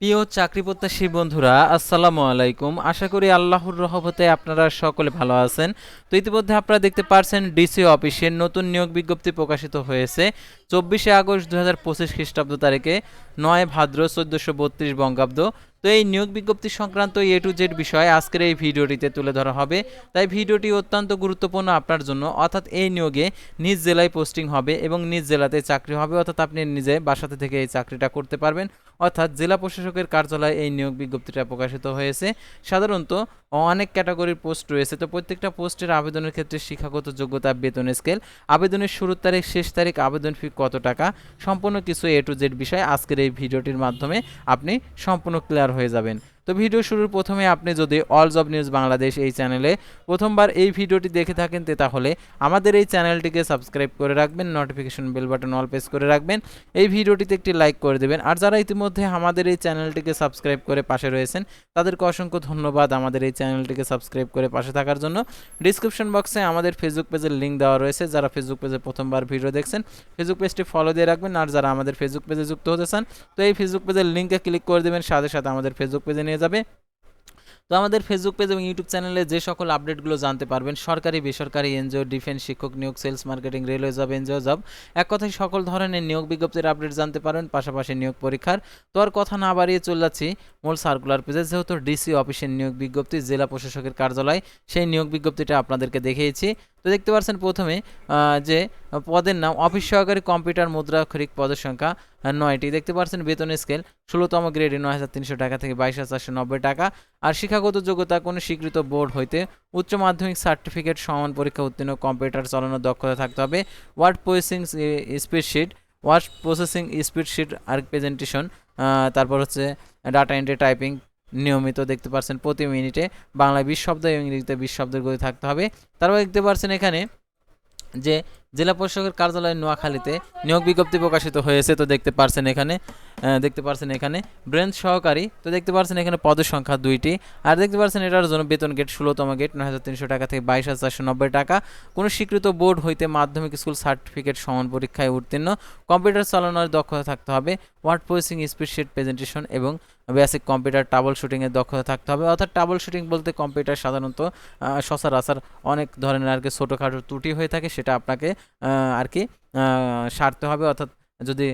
প্রিয় চাকরি প্রত্যাশী বন্ধুরা, আসসালামু আলাইকুম। আশা করি আল্লাহর রহমতে আপনারা সকলে ভালো আছেন। তো ইতিমধ্যে আপনারা দেখতে পারছেন, ডিসি অফিসের নতুন নিয়োগ বিজ্ঞপ্তি প্রকাশিত হয়েছে। চব্বিশে আগস্ট দু হাজার পঁচিশ খ্রিস্টাব্দ তারিখে নয় ভাদ্র চোদ্দোশো বত্রিশ বঙ্গাব্দ। তো এই নিয়োগ বিজ্ঞপ্তি সংক্রান্ত এ টু জেড বিষয়ে আজকের এই ভিডিওটিতে তুলে ধরা হবে। তাই ভিডিওটি অত্যন্ত গুরুত্বপূর্ণ আপনার জন্য। অর্থাৎ এই নিয়োগে নিজ জেলায় পোস্টিং হবে এবং নিজ জেলাতে চাকরি হবে। অর্থাৎ আপনি নিজে বাসাতে থেকে এই চাকরিটা করতে পারবেন। অর্থাৎ জেলা প্রশাসকের কার্যালয়ে এই নিয়োগ বিজ্ঞপ্তিটা প্রকাশিত হয়েছে। সাধারণত অনেক ক্যাটাগরির পোস্ট রয়েছে। তো প্রত্যেকটা পোস্টের আবেদনের ক্ষেত্রে শিক্ষাগত যোগ্যতা, বেতন স্কেল, আবেদনের শুরুর তারিখ, শেষ তারিখ, আবেদন ফি কত টাকা, সম্পূর্ণ কিছু এ টু জেড বিষয় আজকের এই ভিডিওটির মাধ্যমে আপনি সম্পূর্ণ ক্লিয়ার হয়ে যাবেন তো ভিডিও শুরুর প্রথমে আপনি যদি অল জব নিউজ বাংলাদেশ এই চ্যানেলে প্রথমবার এই ভিডিওটি দেখে থাকেন তাহলে আমাদের এই চ্যানেলটিকে সাবস্ক্রাইব করে রাখবেন notification bell button all press করে রাখবেন, এই ভিডিওটিতে একটি লাইক করে দেবেন। আর যারা ইতিমধ্যে আমাদের এই চ্যানেলটিকে সাবস্ক্রাইব করে পাশে রয়েছেন, তাদেরকে অসংখ্য ধন্যবাদ আমাদের এই চ্যানেলটিকে সাবস্ক্রাইব করে পাশে থাকার জন্য। ডিসক্রিপশন বক্সে আমাদের ফেসবুক পেজের লিঙ্ক দেওয়া রয়েছে, যারা ফেসবুক পেজে প্রথমবার ভিডিও দেখছেন ফেসবুক পেজটি ফলো দিয়ে রাখবেন। আর যারা আমাদের ফেসবুক পেজে যুক্ত হতে চান, তো এই ফেসবুক পেজের লিঙ্কে ক্লিক করে দেবেন, সাথে সাথে আমাদের ফেসবুক পেজে নিয়ে যাবে। তো আমাদের ফেসবুক পেজ এবং ইউটিউব চ্যানেলে যে সকল আপডেটগুলো জানতে পারবেন, সরকারি, বেসরকারি এনজিও ডিফেন্স শিক্ষক নিয়োগ sales marketing railway job NGO job এক কথায় সকল ধরনের নিয়োগ বিজ্ঞপ্তির আপডেট জানতে পারবেন, পাশাপাশি নিয়োগ পরীক্ষার। তো আর কথা না বাড়িয়ে চলে যাচ্ছি মূল সার্কুলার পেজে যেহেতু ডিসি অফিসের নিয়োগ বিজ্ঞপ্তি, জেলা প্রশাসকের কার্যালয়, সেই নিয়োগ বিজ্ঞপ্তিটা আপনাদেরকে দেখিয়েছি। তো দেখতে পাচ্ছেন প্রথমে যে পদের নাম অফিস সহকারী কম্পিউটার মুদ্রাক্ষরিক পদের সংখ্যা নয়টি। দেখতে পাচ্ছেন বেতন স্কেল ষোলোতম গ্রেডে নয় হাজার তিনশো টাকা থেকে বাইশ হাজার চারশো নব্বই টাকা। আর শিক্ষাগত যোগ্যতা কোনো স্বীকৃত বোর্ড হইতে উচ্চ মাধ্যমিক সার্টিফিকেট সমান পরীক্ষা উত্তীর্ণ, কম্পিউটার চালানোর দক্ষতা থাকতে হবে। Word processing spreadsheet word processing spreadsheet আর প্রেজেন্টেশন তারপর হচ্ছে ডাটা এন্ট্রি টাইপিং নিয়মিত দেখতে পাচ্ছেন প্রতি মিনিটে বাংলায় বিশ শব্দ এবং ইংরেজিতে বিশ শব্দের গতি থাকতে হবে। তারপর দেখতে পাচ্ছেন এখানে যে জেলা প্রশাসকের কার্যালয় নোয়াখালীতে নিয়োগ বিজ্ঞপ্তি প্রকাশিত হয়েছে, তো দেখতে পারছেন এখানে দেখতে পারছেন এখানে ব্রেঞ্চ সহকারী, তো দেখতে পারছেন এখানে পদের সংখ্যা দুইটি। আর দেখতে পারছেন এটার জন্য বেতন গেট ষোলোতম গেট, নয় হাজার তিনশো টাকা থেকে বাইশ হাজার চারশো নব্বই টাকা। কোনো স্বীকৃত বোর্ড হইতে মাধ্যমিক স্কুল সার্টিফিকেট সমান পরীক্ষায় উত্তীর্ণ। কম্পিউটার চালানোর দক্ষতা থাকতে হবে। ওয়ার্ড প্রসেসিং স্পিডশিট প্রেজেন্টেশন এবং বেসিক কম্পিউটার টাবল শুটিংয়ের দক্ষতা থাকতে হবে। অর্থাৎ টাবল শুটিং বলতে কম্পিউটার সাধারণত সচরাচর অনেক ধরনের আর কি ছোটোখাটো ত্রুটি হয়ে থাকে, সেটা আপনাকে আর কি সারতে হবে। অর্থাৎ যদি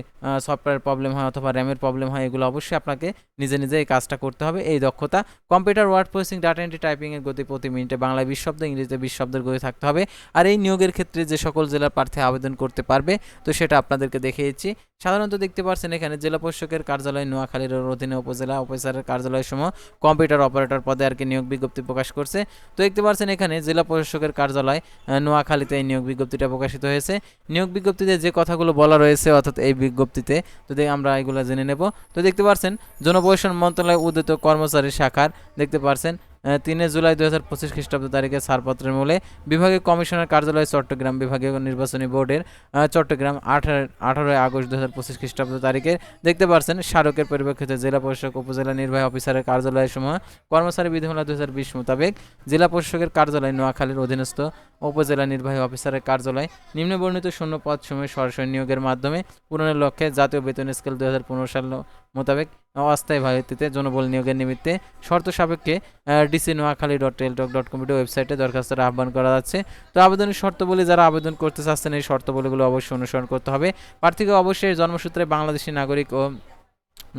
সফটওয়্যার প্রবলেম হয় অথবা র্যামের প্রবলেম হয়, এগুলো অবশ্যই আপনাকে নিজে নিজে এই কাজটা করতে হবে। এই দক্ষতা computer word processing data entry টাইপিংয়ের গতি প্রতি মিনিটে বাংলায় বিশ শব্দ, ইংরেজিতে বিশ শব্দের গতি থাকতে হবে। আর এই নিয়োগের ক্ষেত্রে যে সকল জেলার প্রার্থী আবেদন করতে পারবে, তো সেটা আপনাদেরকে দেখিয়েছি। সাধারণত দেখতে পাচ্ছেন এখানে জেলা প্রশাসকের কার্যালয় নোয়াখালীর অধীনে উপজেলা অফিসারের কার্যালয় সমূহ কম্পিউটার অপারেটর পদে আর কি নিয়োগ বিজ্ঞপ্তি প্রকাশ করছে। তো দেখতে পাচ্ছেন এখানে জেলা প্রশাসকের কার্যালয় নোয়াখালীতে এই নিয়োগ বিজ্ঞপ্তিটা প্রকাশিত হয়েছে। নিয়োগ বিজ্ঞপ্তিতে যে কথাগুলো বলা রয়েছে অর্থাৎ এই বিজ্ঞপ্তিতে, তো দে- আমরা এগুলো জেনে নেব। তো দেখতে পাচ্ছেন জনপ্রশাসন মন্ত্রণালয় উদ্যত কর্মচারী শাখার দেখতে পাচ্ছেন তিনে জুলাই দু হাজার পঁচিশ খ্রিস্টাব্দ তারিখে ছাড়পত্রের মূলে বিভাগীয় কমিশনার কার্যালয় চট্টগ্রাম বিভাগীয় নির্বাচনী বোর্ডের চট্টগ্রাম আঠারো, আঠারোই আগস্ট দু হাজার পঁচিশ খ্রিস্টাব্দ তারিখে দেখতে পাচ্ছেন স্মারকের পরিপ্রেক্ষিতে জেলা প্রশাসক, উপজেলা নির্বাহী অফিসারের কার্যালয় সমূহ কর্মচারী বিধিমালা দু হাজার বিশ মোতাবেক জেলা প্রশাসকের কার্যালয় নোয়াখালীর অধীনস্থ, উপজেলা নির্বাহী অফিসারের কার্যালয় নিম্নবর্ণিত শূন্য পদ সময় সরাসরি নিয়োগের মাধ্যমে পূরণের লক্ষ্যে জাতীয় বেতন স্কেল দু হাজার পনেরো সাল মোতাবেক অস্থায়ী ভিত্তিতে জনবল নিয়োগের নিমিত্তে শর্ত সাপেক্ষে DC Noakhali dot Teletalk dot committee ওয়েবসাইটে দরখাস্তের আহ্বান করা যাচ্ছে। তো আবেদনের শর্তাবলী যারা আবেদন করতে চাচ্ছেন, এই শর্তাবলীগুলো অবশ্যই অনুসরণ করতে হবে। প্রার্থীকে অবশ্যই জন্মসূত্রে বাংলাদেশি নাগরিক ও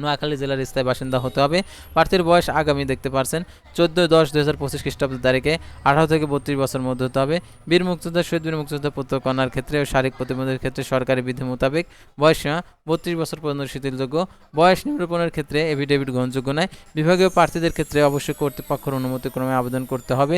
নোয়াখালী জেলার স্থায়ী বাসিন্দা হতে হবে। প্রার্থীর বয়স আগামী দেখতে পারছেন। চোদ্দ দশ দু হাজার পঁচিশ খ্রিস্টাব্দ তারিখে আঠারো থেকে বত্রিশ বছর মধ্যে হতে হবে। বীর মুক্তিযোদ্ধা, শহীদ বীর মুক্তিযোদ্ধা পুত্র কন্যার ক্ষেত্রে ও শারীরিক প্রতিবন্ধের ক্ষেত্রে সরকারি বিধি মোতাবেক বয়স সীমা বত্রিশ বছর পর্যন্ত শিথিলযোগ্য। বয়স নিরূপণের ক্ষেত্রে এফিডেভিট গ্রহণযোগ্য নয়। বিভাগীয় প্রার্থীদের ক্ষেত্রে অবশ্যই কর্তৃপক্ষের অনুমতি ক্রমে আবেদন করতে হবে।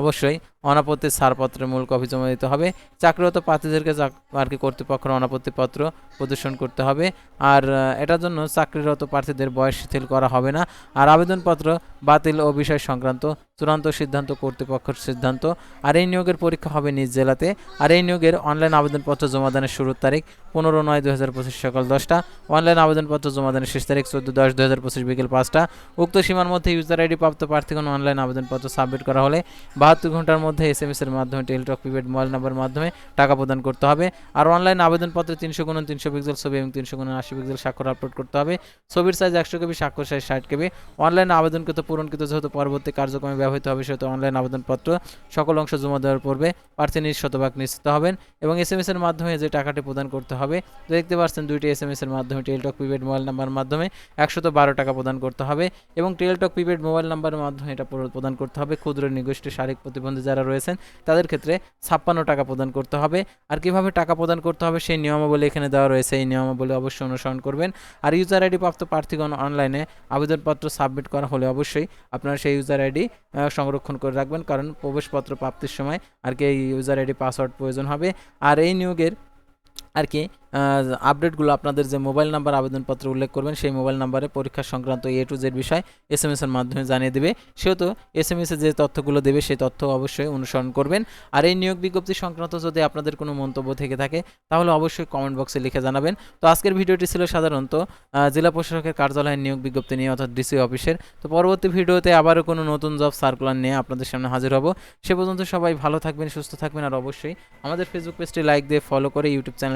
অবশ্যই অনাপত্তির ছাড়পত্রের মূল কপি জমা দিতে হবে। চাকরিরত প্রার্থীদেরকে আর কি কর্তৃপক্ষের অনাপত্তিপত্র প্রদর্শন করতে হবে। আর এটার জন্য চাকরিরত প্রার্থীদের বয়স শিথিল করা হবে না। আর আবেদনপত্র বাতিল ও বিষয় সংক্রান্ত চূড়ান্ত সিদ্ধান্ত কর্তৃপক্ষের সিদ্ধান্ত। আর এই নিয়োগের পরীক্ষা হবে নিজ জেলাতে। আর এই নিয়োগের অনলাইন আবেদনপত্র জমা দানের শুরুর তারিখ পনেরো নয় দু হাজার পঁচিশ সকাল দশটা। অনলাইন আবেদনপত্র জমা দানের শেষ তারিখ চোদ্দ দশ দু হাজার পঁচিশ বিকেল পাঁচটা। উক্ত সীমার মধ্যে ইউজার আইডি প্রাপ্ত প্রার্থীগণ অনলাইন আবেদনপত্র সাবমিট করা হলে বাহাত্তর ঘণ্টার মধ্যে এস এম এস এর মাধ্যমে, টেলিটক, প্রিপেড মোবাইল নাম্বারের মাধ্যমে টাকা প্রদান করতে হবে। আর অনলাইন আবেদনপত্রে তিনশো গুণ তিনশো পিক্সেল ছবি এবং তিনশো গুণ আশি পিক্সেল স্বাক্ষর আপলোড করতে হবে। ছবির সাইজ একশো কেবি, স্বাক্ষর সাইজ ষাট কেবি। অনলাইন আবেদনকৃত, পূরণকৃত যেহেতু পরবর্তী কার্যক্রমে ব্যবহৃত হবে সেহেতু অনলাইন আবেদনপত্র। সকল অংশ জমা দেওয়ার পূর্বে প্রার্থী নিজ শতভাগ নিশ্চিত হবেন এবং এস এম এর মাধ্যমে যে টাকাটি প্রদান করতে হবে দেখতে পাচ্ছেন দুইটি এস এম এর মাধ্যমে টেলিটক প্রিপেড মোবাইল নাম্বারের মাধ্যমে একশত বারো টাকা প্রদান করতে হবে এবং টেলিটক প্রিপেড মোবাইল নাম্বারের মাধ্যমে এটা পুরো প্রদান করতে হবে। ক্ষুদ্র, নিগোষ্ঠী, শারীরিক প্রতিবন্ধী যারা রয়েছেন, তাদের ক্ষেত্রে ছাপ্পান্ন টাকা প্রদান করতে হবে। আর কীভাবে টাকা প্রদান করতে হবে সেই নিয়মাবলী এখানে দেওয়া রয়েছে। এই নিয়মাবলী অবশ্যই অনুসরণ করবেন। আর ইউজার আইডি প্রাপ্ত প্রার্থীগণ অনলাইনে আবেদনপত্র সাবমিট করা হলে অবশ্যই আপনারা সেই ইউজার আইডি সংরক্ষণ করে রাখবেন। কারণ প্রবেশপত্র প্রাপ্তির সময় আর কি এই ইউজার আইডি পাসওয়ার্ড প্রয়োজন হবে। আর এই নিয়োগের আর কি আপডেটগুলো আপনাদের যে মোবাইল নাম্বার আবেদনপত্রে উল্লেখ করবেন, সেই মোবাইল নাম্বারে পরীক্ষা সংক্রান্ত এ টু জেড বিষয় এস এম এর মাধ্যমে জানিয়ে দেবে। সেহেতু এস এম এসে যে তথ্যগুলো দেবে, সেই তথ্য অবশ্যই অনুসরণ করবেন। আর এই নিয়োগ বিজ্ঞপ্তি সংক্রান্ত যদি আপনাদের কোনো মন্তব্য থেকে থাকে, তাহলে অবশ্যই কমেন্ট বক্সে লিখে জানাবেন। তো আজকের ভিডিওটি ছিল সাধারণত জেলা প্রশাসকের কার্যালয়ের নিয়োগ বিজ্ঞপ্তি নিয়ে, অর্থাৎ ডিসি অফিসের। তো পরবর্তী ভিডিওতে আবারও কোনো নতুন জব সার্কুলার নিয়ে আপনাদের সামনে হাজির হব। সে পর্যন্ত সবাই ভালো থাকবেন, সুস্থ থাকবেন, আর অবশ্যই আমাদের ফেসবুক পেজটি লাইক দিয়ে ফলো করে ইউটিউব